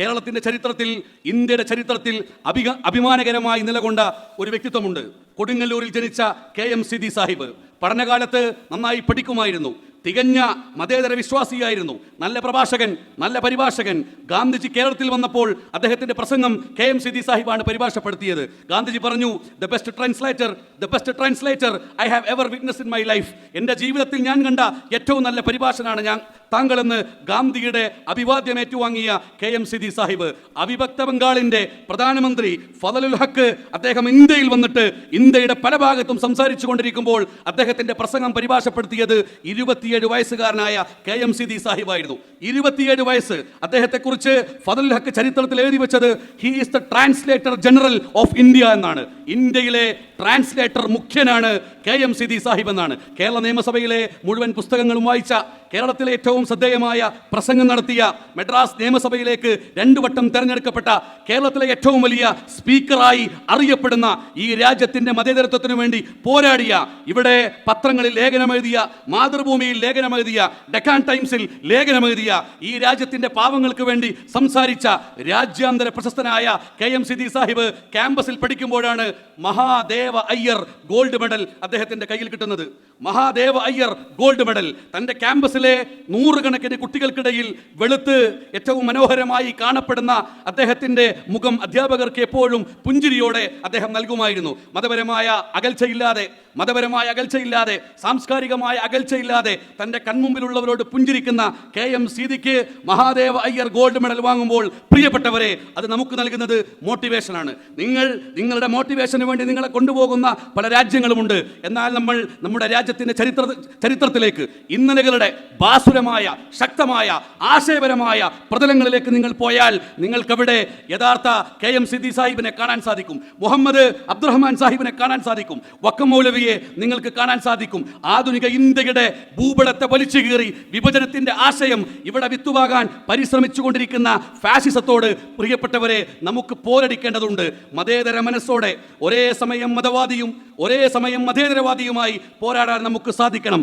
കേരളത്തിന്റെ ചരിത്രത്തിൽ ഇന്ത്യയുടെ ചരിത്രത്തിൽ അഭിക അഭിമാനകരമായി നിലകൊണ്ട ഒരു വ്യക്തിത്വമുണ്ട്. കൊടുങ്ങല്ലൂരിൽ ജനിച്ച കെ എം സിദി സാഹിബ്. പഠനകാലത്ത് നന്നായി പഠിക്കുമായിരുന്നു. തികഞ്ഞ മതേതര വിശ്വാസിയായിരുന്നു. നല്ല പ്രഭാഷകൻ നല്ല പരിഭാഷകൻ. ഗാന്ധിജി കേരളത്തിൽ വന്നപ്പോൾ അദ്ദേഹത്തിന്റെ പ്രസംഗം കെ എം സിദി സാഹിബാണ് പരിഭാഷപ്പെടുത്തിയത്. ഗാന്ധിജി പറഞ്ഞു the best translator the best translator I have ever witness in my life എന്റെ ജീവിതത്തിൽ ഞാൻ കണ്ട ഏറ്റവും നല്ല പരിഭാഷനാണ് ഞാൻ താങ്കളെന്ന് ഗാന്ധിയുടെ അഭിവാദ്യം ഏറ്റുവാങ്ങിയ കെ എം സിദി സാഹിബ് അവിഭക്ത ബംഗാളിന്റെ പ്രധാനമന്ത്രി ഫതലുൽ ഹക്ക് അദ്ദേഹം ഇന്ത്യയിൽ വന്നിട്ട് ഇന്ത്യയുടെ പല ഭാഗത്തും സംസാരിച്ചു കൊണ്ടിരിക്കുമ്പോൾ അദ്ദേഹത്തിന്റെ പ്രസംഗം പരിഭാഷപ്പെടുത്തിയത് ഇരുപത്തിയേഴ് വയസ്സുകാരനായ കെ എം സിദി സാഹിബായിരുന്നു. ഇരുപത്തിയേഴ് വയസ്സ്. അദ്ദേഹത്തെ കുറിച്ച് ഫതലുൽ ഹക്ക് ചരിത്രത്തിൽ എഴുതി വെച്ചത് he is the translator general of India എന്നാണ്. ഇന്ത്യയിലെ ട്രാൻസ്ലേറ്റർ മുഖ്യനാണ് കെ എം സിദി സാഹിബ് എന്നാണ്. കേരള നിയമസഭയിലെ മുഴുവൻ പുസ്തകങ്ങളും വായിച്ച കേരളത്തിലെ ഏറ്റവും ശ്രദ്ധേയമായ പ്രസംഗം നടത്തിയ മെഡ്രാസ് നിയമസഭയിലേക്ക് രണ്ടു വട്ടം തെരഞ്ഞെടുക്കപ്പെട്ട കേരളത്തിലെ ഏറ്റവും വലിയ സ്പീക്കറായി അറിയപ്പെടുന്ന ഈ രാജ്യത്തിന്റെ മതേതരത്വത്തിനു വേണ്ടി പോരാടിയ ഇവിടെ പത്രങ്ങളിൽ ലേഖനമെഴുതിയ മാതൃഭൂമിയിൽ ലേഖനമെഴുതിയ ഡെക്കാൻ ടൈംസിൽ ലേഖനമെഴുതിയ ഈ രാജ്യത്തിന്റെ പാവങ്ങൾക്ക് വേണ്ടി സംസാരിച്ച രാജ്യാന്തര പ്രശസ്തനായ കെ എം സിദി സാഹിബ് ക്യാമ്പസിൽ പഠിക്കുമ്പോഴാണ് മഹാദേവ അയ്യർ ഗോൾഡ് മെഡൽ അദ്ദേഹത്തിന്റെ കയ്യിൽ കിട്ടുന്നത്. Mahadeva Iyer gold medal. തന്റെ ക്യാമ്പസിലെ നൂറുകണക്കിന് കുട്ടികൾക്കിടയിൽ വെളുത്ത് ഏറ്റവും മനോഹരമായി കാണപ്പെടുന്ന അദ്ദേഹത്തിന്റെ മുഖം അധ്യാപകർക്ക് എപ്പോഴും പുഞ്ചിരിയോടെ അദ്ദേഹം നൽകുമായിരുന്നു. മതപരമായ അകൽച്ചയില്ലാതെ മതപരമായ അകൽച്ചയില്ലാതെ സാംസ്കാരികമായ അകൽച്ചയില്ലാതെ തന്റെ കൺമുമ്പിലുള്ളവരോട് പുഞ്ചിരിക്കുന്ന കെ എം സീതിക്ക് മഹാദേവ അയ്യർ ഗോൾഡ് മെഡൽ വാങ്ങുമ്പോൾ പ്രിയപ്പെട്ടവരെ അത് നമുക്ക് നൽകുന്നത് മോട്ടിവേഷനാണ് നിങ്ങൾ നിങ്ങളുടെ മോട്ടിവേഷന് വേണ്ടി നിങ്ങളെ കൊണ്ടുപോകുന്ന പല രാജ്യങ്ങളുമുണ്ട്. എന്നാൽ നമ്മൾ നമ്മുടെ രാജ്യത്തിന്റെ ചരിത്ര ചരിത്രത്തിലേക്ക് ഇന്നലകളുടെ ബാസുരമായ ശക്തമായ ആശയപരമായ പ്രതലങ്ങളിലേക്ക് നിങ്ങൾ പോയാൽ നിങ്ങൾക്കവിടെ യഥാർത്ഥ കെ എം സിദ്ദി സാഹിബിനെ കാണാൻ സാധിക്കും. മുഹമ്മദ് അബ്ദുറഹ്മാൻ സാഹിബിനെ കാണാൻ സാധിക്കും. വക്കം മൗലവിയെ നിങ്ങൾക്ക് കാണാൻ സാധിക്കും. ആധുനിക ഇന്ത്യയുടെ ഭൂപടത്തെ വലിച്ചു കീറി വിഭജനത്തിന്റെ ആശയം ഇവിടെ വിത്തുവാകാൻ പരിശ്രമിച്ചുകൊണ്ടിരിക്കുന്ന ഫാസിസത്തോട് പ്രിയപ്പെട്ടവരെ നമുക്ക് പോരടിക്കേണ്ടതുണ്ട്. മതേതര മനസ്സോടെ ഒരേ സമയം മതവാദിയും ഒരേ സമയം മതേതരവാദിയുമായി പോരാടാൻ നമുക്ക് സാധിക്കണം.